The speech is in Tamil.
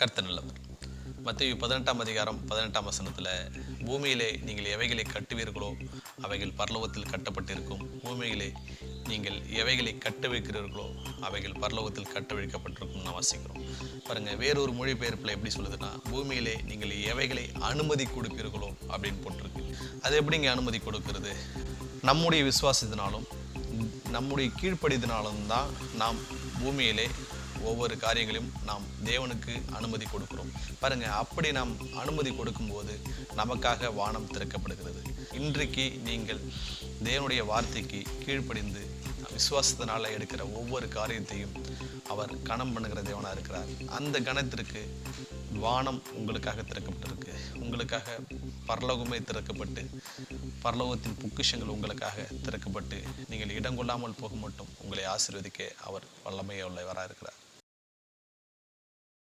கர்த்த நல்லவர். மத்திய பதினெட்டாம் அதிகாரம் பதினெட்டாம் வசனத்தில் பூமியிலே நீங்கள் எவைகளை கட்டுவீர்களோ அவைகள் பரலோகத்தில் கட்டப்பட்டிருக்கும். பூமியிலே நீங்கள் எவைகளை கட்ட வைக்கிறீர்களோ அவைகள் பரலோகத்தில் கட்ட வைக்கப்பட்டிருக்கும் நான் வாசிக்கிறோம். பாருங்க வேறொரு மொழிபெயர்ப்பில் எப்படி சொல்லுதுன்னா பூமியிலே நீங்கள் எவைகளை அனுமதி கொடுப்பீர்களோ அப்படின்னு போட்டிருக்கு. அது எப்படிங்க அனுமதி கொடுக்கிறது? நம்முடைய விசுவாசத்தினாலும் நம்முடைய கீழ்ப்படிதனாலும் தான் நாம் பூமியிலே ஒவ்வொரு காரியங்களையும் நாம் தேவனுக்கு அனுமதி கொடுக்கிறோம். பாருங்க அப்படி நாம் அனுமதி கொடுக்கும்போது நமக்காக வானம் திறக்கப்படுகிறது. இன்றைக்கு நீங்கள் தேவனுடைய வார்த்தைக்கு கீழ்ப்படிந்து விசுவாசத்தினால எடுக்கிற ஒவ்வொரு காரியத்தையும் அவர் கணம் பண்ணுகிற தேவனாக இருக்கிறார். அந்த கணத்திற்கு வானம் உங்களுக்காக திறக்கப்பட்டிருக்கு. உங்களுக்காக பரலோகமே திறக்கப்பட்டு பரலோகத்தின் பொக்கிஷங்கள் உங்களுக்காக திறக்கப்பட்டு நீங்கள் இடம் கொள்ளாமல் போக மட்டும் உங்களை ஆசிர்வதிக்க அவர் வல்லமையுள்ளவராக இருக்கிறார்